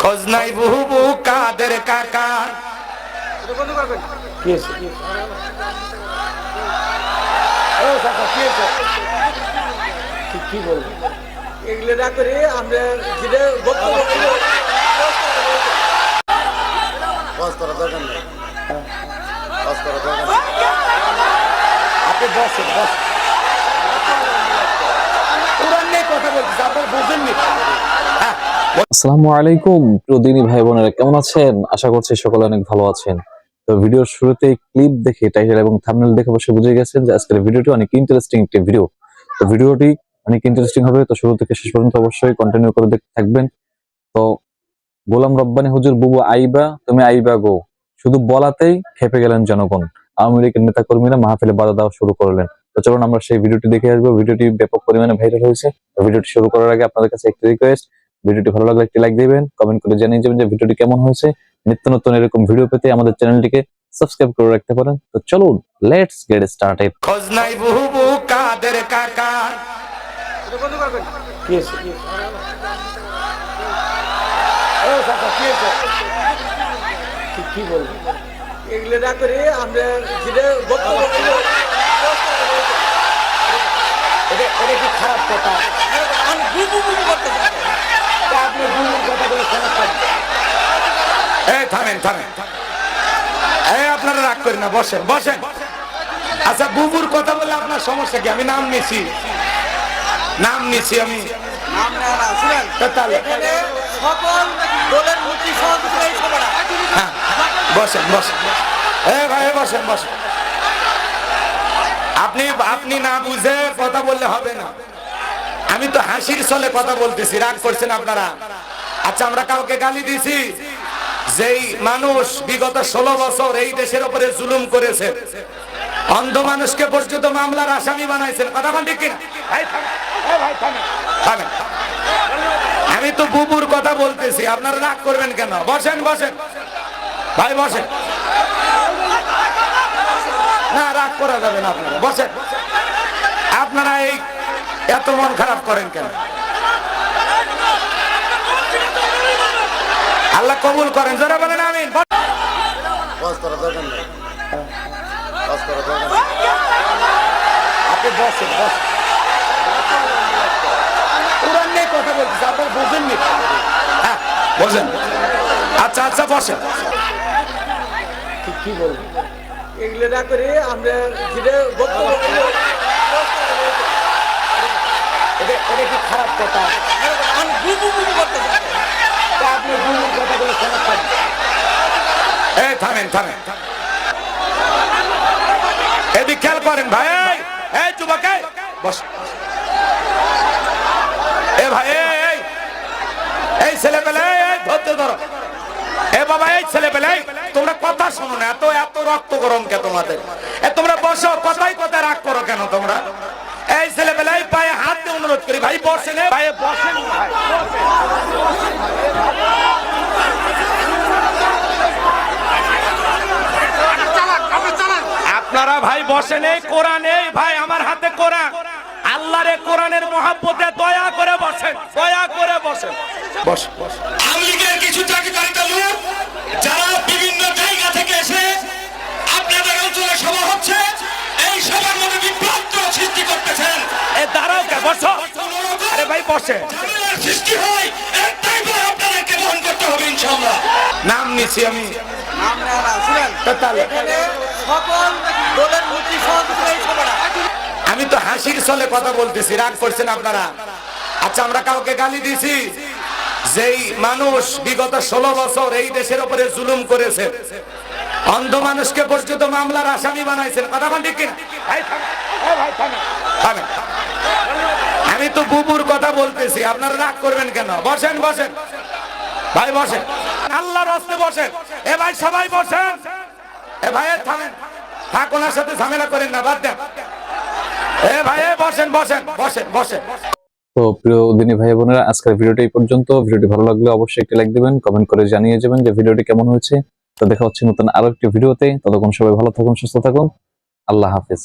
খোঁজ নাই বহু বহু কাদের কাকার কি হয়েছে? ও কাকা, কি হয়েছে? কি- কি বলব? এগুলো না করে আমরা যেটা বক্তব্য কাজ করা দরকার নেই। কাজ করা দরকার নেই। আপনি বসেন বসেন। কোরআন নিয়ে কথা বলতেছে আপনার বোঝেননি। আসসালামু আলাইকুম, প্রিয় দিনী ভাই বোনেরা, কেমন আছেন? আশা করছি সকলে অনেক ভালো আছেন। তো ভিডিওর শুরুতে ক্লিপ দেখে টাইটেল এবং থাম্বনেল দেখে অবশ্যই বুঝে গেছেন যে আজকের ভিডিওটি অনেক ইন্টারেস্টিং একটি ভিডিও তো ভিডিওটি অনেক ইন্টারেস্টিং হবে, তো শুরু থেকে শেষ পর্যন্ত অবশ্যই কন্টিনিউ করে দেখতে থাকবেন। তো গোলাম রব্বানি হুজুর, বুবু আইবা, তুমি আইবা গো। শুধু বলাতেই খেপে গেলেন জনগণ। আওয়ামী লীগের নেতা কর্মীরা মাহফিলে বাধা দেওয়া শুরু করলেন। তো চলুন আমরা সেই ভিডিওটি দেখে আসব। ভিডিওটি ব্যাপক পরিমাণে ভাইরাল হয়েছে। ভিডিওটি শুরু করার আগে আপনাদের কাছে একটি রিকোয়েস্ট ভিডিওটি ভালো লাগলে একটি লাইক দিবেন কমেন্ট করে জানিয়ে যাবেন যে ভিডিওটি কেমন হয়েছে। নিত্য নতুন এরকম ভিডিও পেতে আমাদের চ্যানেলটিকে সাবস্ক্রাইব করে রাখতে পারেন। তো চলুন লেটস গেট স্টার্টেড খোঁজ নাই বহু বহু কাদের কি? ও কাকা, কি হয়েছে? কি- কি বলব? এগুলো না করে আমরা যেটা বক্তব্য এটা এটা কি খারাপ কথা? আমি করতে চাই তা আপনি বুঝুন কথা বলে সমস্যা নেই। এই থামেন থামেন। এই আপনারা রাগ করেন না বসেন বসেন। আচ্ছা বুবুর কথা বললে আপনার সমস্যা কি? আমি নাম নিছি। নাম নিছি আমি। হ্যাঁ বসেন বসেন। এ ভাই বসেন বসেন। আপনি আপনি না বুঝে কথা বললে হবে না। আমি তো হাসির ছলে কথা বলতেছি রাগ করছেন আপনারা। আচ্ছা আমরা কাউকে গালি দিছি। যেই মানুষ বিগত ষোলো বছর এই দেশের উপরে জুলুম করেছে অন্ধ মানুষকে পর্যন্ত মামলার আসামি বানাইছেন। কথা ঠিক কিনা? আমি তো বুবুর কথা বলতেছি আপনারা রাগ করবেন কেন? বসেন বসেন। ভাই বসেন। না রাগ করা যাবে না আপনারা। বসেন। আপনারা এই এত মন খারাপ করেন কেন? আল্লাহ কবুল করেন যারা বলেন আমিন। কাজ করা দরকার নেই। কাজ করা দরকার নেই। আপনি বসেন বসেন। কোরআন নিয়ে কথা বলতেছে আপনার বোঝেননি? হ্যাঁ বসেন আচ্ছা আচ্ছা বসেন। কি- কি বলব? এগুলো না করে আমরা যেটা বক্তব্য এটা এটা কি খারাপ কথা? আমি করতে চাই তা আপনি বুঝুন কথা বলে সমস্যা নেই এই থামেন থামেন। এদিক খেয়াল করেন ভাই এই, যুবক বস। এ ভাই এই, ছেলে পেলে ধরতে ধরো। এ বাবা এই ছেলে পেলে তোমরা কথা শোনো না এত এত রক্ত গরম কে তোমাদের? এ তোমরা বসো কথাই কথায় রাগ করো কেন তোমরা? এই ছেলে পেলে পায়ে হাত দিয়ে অনুরোধ করি ভাই বসেন ভাই বসেন ভাই বসেন এই কোরআন এই ভাই আমার হাতে কোরআন। আল্লাহরে কোরআনের মহাব্বতে দয়া করে বসেন দয়া করে বসেন। বস আমলিগের কিছু চাকরিকারিত লোক যারা বিভিন্ন জায়গা থেকে এসে আপনাদের অঞ্চলে সভা হচ্ছে এই সভার মধ্যে বিভ্রান্ত সৃষ্টি করতেছেন। এ দাঁড়াও কে বসো। আরে ভাই বসে। সৃষ্টি হয় একটাই ভয় আপনাদেরকে বহন করতে হবে ইনশাল্লাহ নাম নিছি আমি। নাম না শুনেন। তাহলে। সকল দলের মুক্তি সহযোগিতা এই সভাটা আমি তো হাসির ছলে কথা বলতেছি রাগ করছেন আপনারা। আচ্ছা আমরা কাউকে গালি দিছি? যেই মানুষ বিগত ষোলো বছর এই দেশের উপরে জুলুম করেছে অন্ধ মানুষকে পর্যন্ত মামলার আসামি বানাইছেন। কথা বল ঠিক কিনা? আমি তো বুবুর কথা বলতেছি আপনারা রাগ করবেন কেন? বসেন বসেন। ভাই বসেন। আল্লাহর রাস্তে বসেন। এ ভাই সবাই বসেন। এ ওনার সাথে ঝামেলা করেন না, বাদ দেন। এ ভাই বসেন বসেন বসেন বসেন। তো প্রিয় দিনী ভাই বোনেরা, আজকের ভিডিওটি পর্যন্ত। ভিডিওটি ভালো লাগলে অবশ্যই একটি লাইক দিবেন, কমেন্ট করে জানিয়ে যাবেন যে ভিডিওটি কেমন হয়েছে। তো দেখা হচ্ছে নতুন আরও একটি ভিডিওতে। ততক্ষণ সবাই ভালো থাকুন, সুস্থ থাকুন। আল্লাহ হাফিজ।